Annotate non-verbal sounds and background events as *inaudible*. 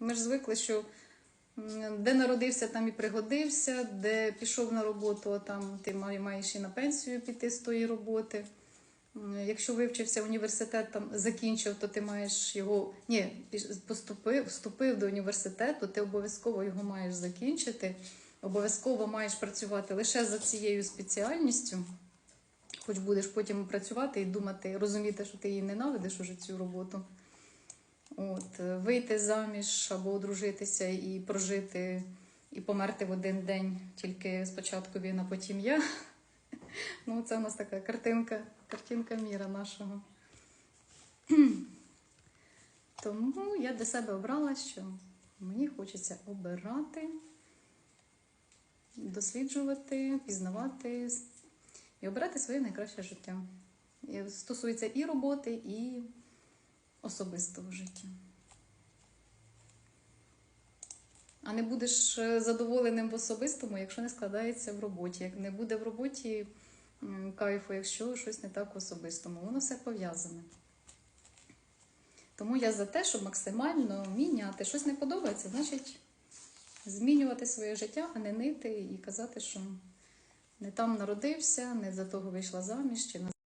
Ми ж звикли, що де народився, там і пригодився, де пішов на роботу, там ти маєш і на пенсію піти з тої роботи. Якщо вивчився університет, там закінчив, то ти маєш його. Ні, поступив, вступив до університету, ти обов'язково його маєш закінчити. Обов'язково маєш працювати лише за цією спеціальністю. Хоч будеш потім працювати і думати, розуміти, що ти її ненавидиш уже цю роботу. От, вийти заміж або одружитися і прожити, і померти в один день, тільки спочатку він, а потім я. *laughs* Ну, це у нас така картинка, картинка міра нашого. *clears throat* Тому я для себе обрала, що мені хочеться обирати, досліджувати, пізнавати і обирати своє найкраще життя. І стосується і роботи, і особистого життя. А не будеш е, задоволеним в особистому, якщо не складається в роботі. Як не буде в роботі кайфу, якщо щось не так в особистому. Воно все пов'язане. Тому я за те, щоб максимально міняти. Щось не подобається, значить змінювати своє життя, а не нити і казати, що не там народився, не за того вийшла заміж, чи